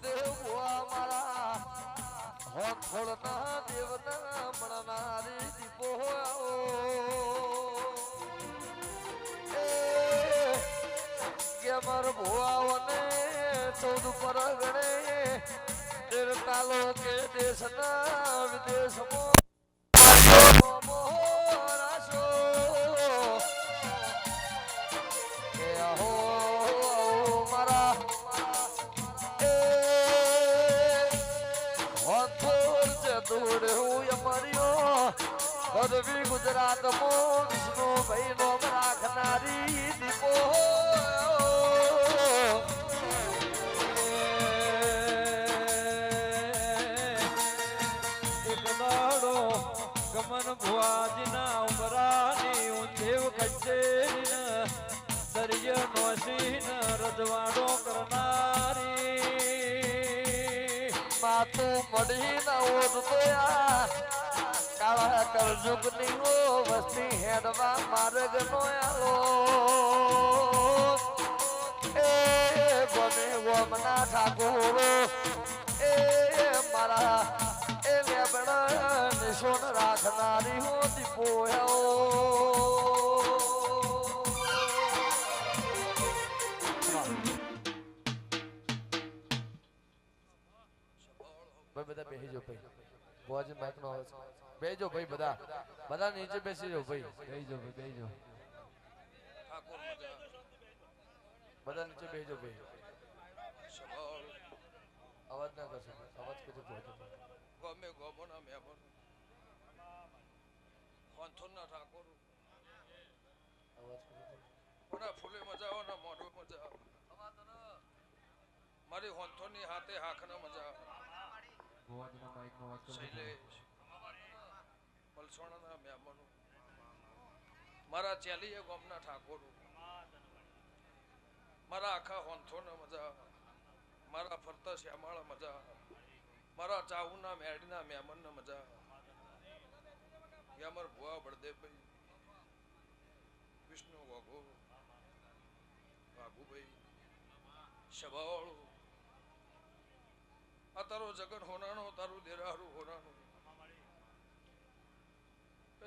ભુવા મારા હોથોળ ના દેવના મળનારી દીપો કે માર ભુવાઓને ચૌદ પર તેર કાલો કે ગરવી ગુજરાતમાં વિષ્ણુભાઈ નો રાખનારી દીપો. ગમન ભુવાજીના ઉમરાની ઉંધેવ કચેરીને દરિય નોસીન રજવાડો કરનારી. માતું મળી ના ઓત તો આ કાળા કળજુગની વસ્તી હેડવા માર્ગ નો આલો. એ બને ગોમના ઠાકોર, એ મારા, એ લેબડા નિશોન રાખનારી હું દીપોયો બધા બેસી જો ભાઈ. બોજ માઇક નો આવે બેસી જાઓ ભાઈ બધા. બધા નીચે બેસી જાઓ ભાઈ. બેજો ભાઈ, બેહી જાઓ. બધા નીચે બેજો ભાઈ. અવાજ ના કરશો. અવાજ કરજો ભુવાજી ગમે ગમોના મહેમાન વાંથોના ઠાકોર. અવાજ કરજો કોના ફૂલે મજા આવે ના મોઢો મજા આવે. મારી હોંથોની હાથે હાખના મજા આવે. શૈલેષ. મહેમાનો. મારા આખા મારા મજા. મારા યામર ભુવા બળદેવભાઈ, વિષ્ણુ વાઘો, વાઘુભાઈ, શબાવાળો. આ તારો જગન હોનાનો તારું દેરારું હોનાનું એ હા હા હા મનો ભુવા વિરમ. કોંધોળના દેવો ભોગરો ઠાકોરો મારા દેવના રોમ ખમા કર્યા છે રાજુ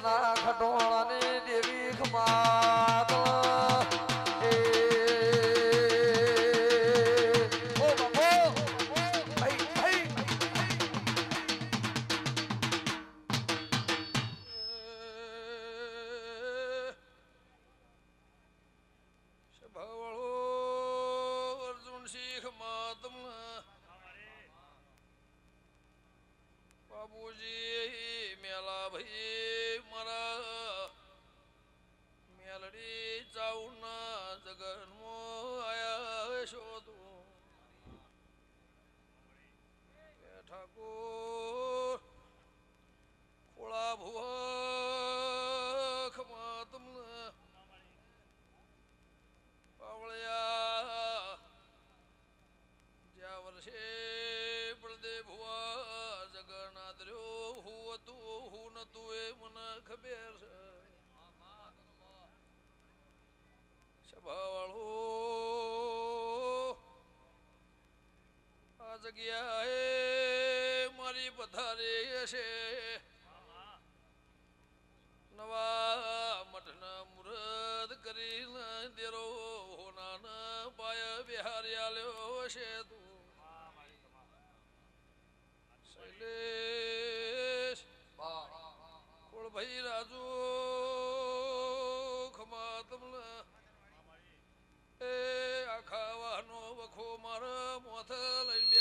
તોળના ખટોળાની દેવી ખમાત બાબુજી મેલા ભાઈ ખબર છે. સભાવાળો, આ જગ્યાએ મારી પથારી હશે. નવા મઠના મુરદ કરીને દેરો હોના પાય બિહારી આલ્યો છે કોળભાઈ રાજુ ખમા તમને એ આખા વાહનો વખો મારા મોથ લઈને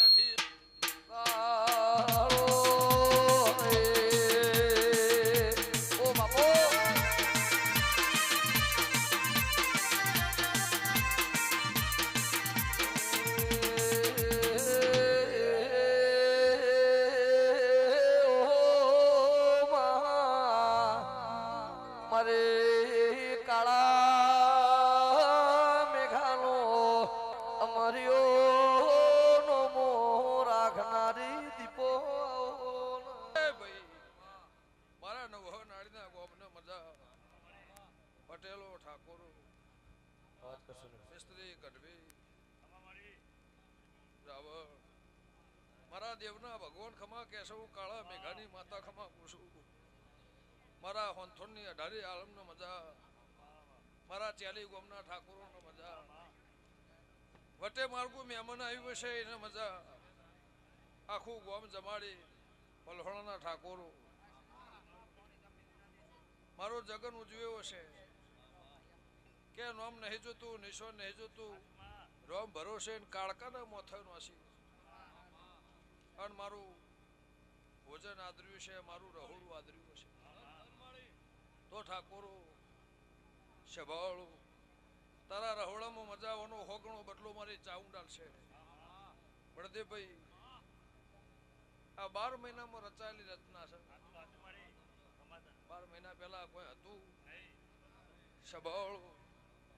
પટેલો ઠાકોરો મિસ્ત્રી ગઢવી મારા દેવના ભગવાન ખમા કેશવ કાળા મેઘાની માતા ખમા પૂછું મારા હોંથોનની અઢારી આલમનો મજા મારા ચાલી ગોમના ઠાકોરોનો મજા વટે માર્ગું મહેમાન આવ્યું છે એને મજા આખું ગોમ જમાડી પલહોણાના ઠાકોરો. મારો જગન ઉજવ્યો છે કે નોમ નહીં જોતું નિશો નહીં જોતું. રોમ ભરોસે કાળકાના મોથા નોસી અને મારું ભોજન આદર્યું છે, મારું રહોડું આદર્યું છે. તો ઠાકોરો સભાળું તારા રહોડામાં મજાવાનો હોગણો બદલો મારી ચાઉંડાલ છે બળદેવભાઈ આ બાર મહિનામાં રચાયેલી રચના છે. બાર મહિના પહેલા કોઈ હતું. સભાળું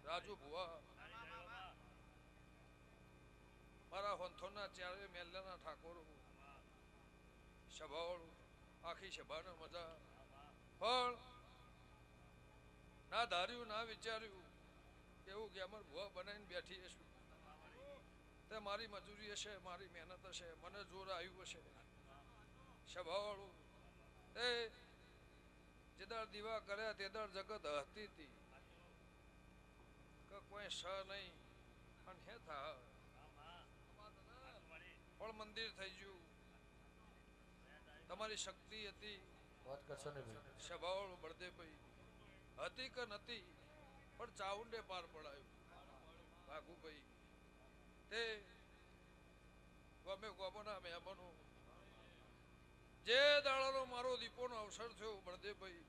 રાજુ ભુવા. મારા હોંથોના ચારે મેલ્લાના ઠાકોરો. સભાળું આખી સભાને મજા. પણ ના ધાર્યું, ના વિચાર્યું, એવું કે અમર ભુવા બનાવીને બેઠી હશું. તે મારી મજૂરી હશે, મારી મહેનત હશે, મને જોર આવ્યું હશે. સભાવાળું, એ જેદાર દીવા કર્યા તેદાર જગત હતી હતી કોઈ સ નહીં. પણ હે થા. પણ મંદિર થઈ ગયું. તમારી શક્તિ હતી. વાત કરશો ને ભાઈ? બળદે ભાઈ હતી કે નથી પણ ચાઉંડે પાર પડાયું. ભાગુભાઈ તે ગમે ગોમોના મહેમાનો. જે દાડાનો મારો દીપોનો અવસર થયો બળદેવભાઈ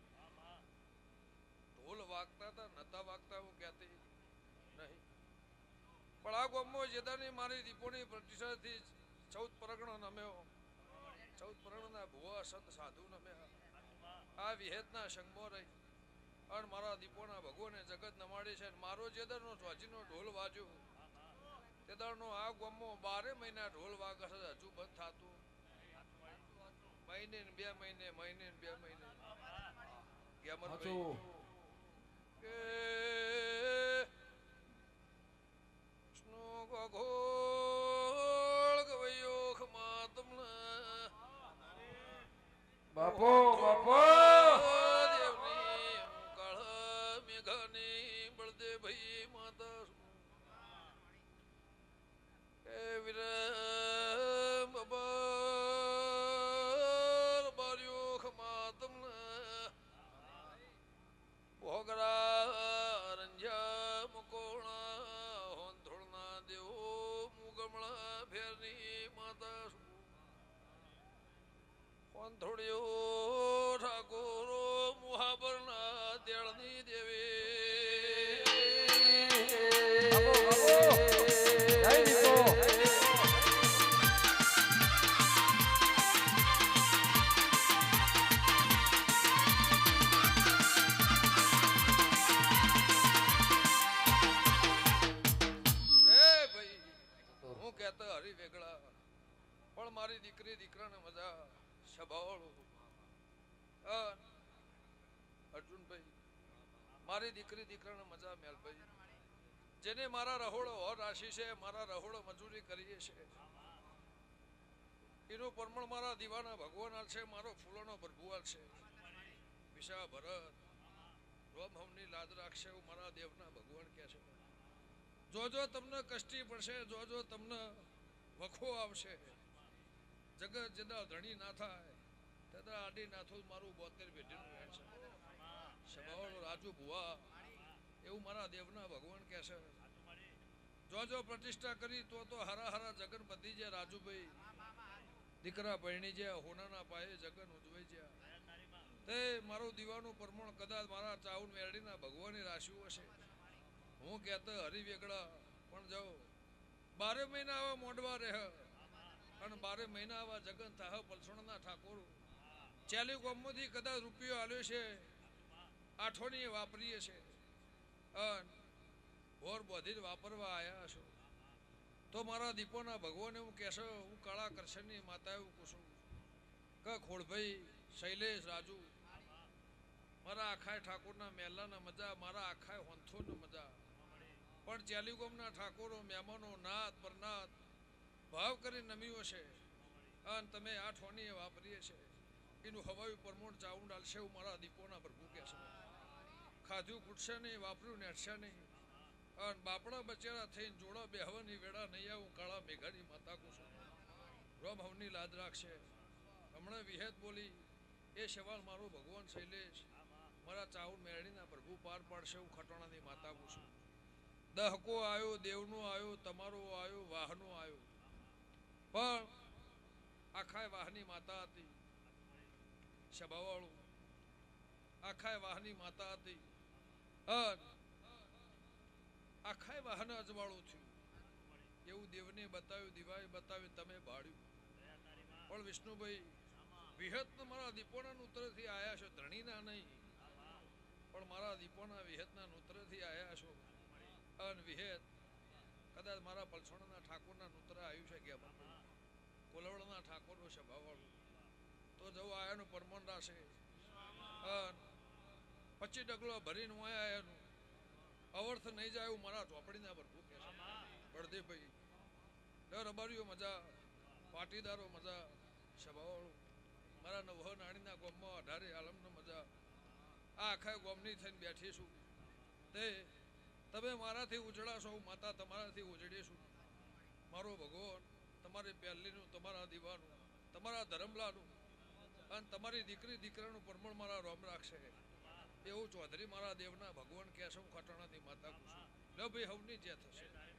ઢોલ વાગતા હતા નતા વાગતા હું નહીં પણ આ ગામમાં જેદાની મારી દીપોની પ્રતિષ્ઠાથી ચૌદ પ્રગણ નમ્યો ચૌદ પ્રગણના ભુવા સંત સાધુ નમ્યા આ વિહેતના સંગમાં રહી. અને મારા દીપોના ભગવાને જગત નમાડી છે મારો જેદરનો ધ્વજીનો ઢોલ વાજ્યો. તેદરનો આ ગામમાં બારે મહિના ઢોલ વાગે છે, હજુ બંધ થતું. મહિને બે મહિને મહિને બે મહિને. ગેમરભાઈ મારી દીકરી, દીકરાને મજા મેલભાઈ જેને મારા રહોડો હોર રાશિ છે, મારા રહોડો મજૂરી કરીએ છે. એનું પરમણ મારા દીવાના ભગવાન છે, મારો ફૂલોનો પ્રભુવાલ છે. વિશા ભરત, રોમ હમની લાદ રાખશે મારા દેવના ભગવાન કહે છે. જો જો તમને કષ્ટી પડશે જો જો તમને વખો આવશે. જગત જેના ધણી ના થાય તદા આડી નાથું મારું બોતેર પેઢીનું વેણ છે. સભાવાળો રાજુ ભુવા. એવું મારા દેવના ભગવાન કહે છે. જો જો પ્રતિષ્ઠા કરી તો તો હરા હરા જગન બધી છે રાજુભાઈ. દીકરા પરણી જ્યાં હોનાના પાયે જગન ઉજવાઈ જ્યાં તે મારું દીવાનું પરમણ કદાચ મારા ચાઉન મેરડીના ભગવાનની રાશિઓ હશે. હું કહેતો હરી વેગડા પણ જાઓ બારે મહિના આવા મોડવા રહે અને બારે મહિના આવા જગન થાહ પલસણના ઠાકોર. ચાલી ગામમાંથી કદાચ રૂપિયો આવ્યો છે આઠોની વાપરીએ છે. અન ભોર બોધીને વાપરવા આવ્યા છો. તો મારા દીપોના ભગવાને હું કહેશો, હું કાળા કરશનની માતા એવું કહું છું કે ખોડભાઈ, શૈલેષ, રાજુ, મારા આખાય ઠાકોરના મેલાના મજા, મારા આખાય હોંથોની મજા. પણ ચાલીગોમના ઠાકોરો, મહેમાનો, નાથ, પરનાથ, ભાવ કરી નમ્યો છે. અને તમે આ ઠોની વાપરીએ છે. એનું હવાયું પરમોણ ચાઉંડ ડાલશે એવું મારા દીપોના પ્રભુ કહે છે ખાધું કૂટશે નહીં, વાપર્યું નેટશે નહીં. અને બાપડા બચેરા થઈને જોડા બેહવાની વેળા નહીં આવું, કાળા મેઘાની માતા કુસુમ. રોમ લાદ રાખશે. હમણાં વિહેત બોલી, એ સવાલ મારો ભગવાન શૈલેષ મારા ચાઉન મેળીના પ્રભુ પાર પાડશે હું ખટોણાની માતા પૂછું દહકો આવ્યો, દેવનો આવ્યો, તમારો આવ્યો, વાહનો આવ્યો. પણ આખાય વાહની માતા હતી. સભાવાળું. આખાય વાહની માતા હતી. આખાય વાહન અજવાળું થયું. એવું દેવને બતાવ્યું, દિવાએ બતાવ્યું, તમે ભાડ્યું પણ વિષ્ણુભાઈ, વિહત મારા દીપોના નૂત્રથી આયા છો, ધણીના નહીં. પણ મારા દીપોના વિહતના નૂત્રથી આયા છો. અન વિહેત, કદાચ મારા પલસોણના ઠાકોરના નૂત્ર આવ્યું છે કે કોલવડના ઠાકોરનો સભાવાળું તો જવું આયાનું પરમણ રાશે. અન પચી ડગલો ભરીને હું એનું. અવર્થ નહીં જાય એવું મારા ઝોપડીના પર ભૂખે બળદેવભાઈ દર રબારીઓ મજા, પાટીદારો મજા, સભાવાળું. મારા નવહ નાણીના ગોમમાં અઢારે આલમનો મજા. આ આખા ગોમની થઈને બેઠી છું. તે, તમે મારાથી ઉજળાશો, હું માતા તમારાથી ઉજળીશું મારો ભગવાન, તમારી પહેલીનું, તમારા દીવાનું, તમારા ધરમલાનું, અને તમારી દીકરી, દીકરાનું પરમણ મારા રોમ રાખશે. એવું ચૌધરી મારા દેવના ભગવાન કેશવ ખટાણાની માતા કુશું લો હવની જે થશે.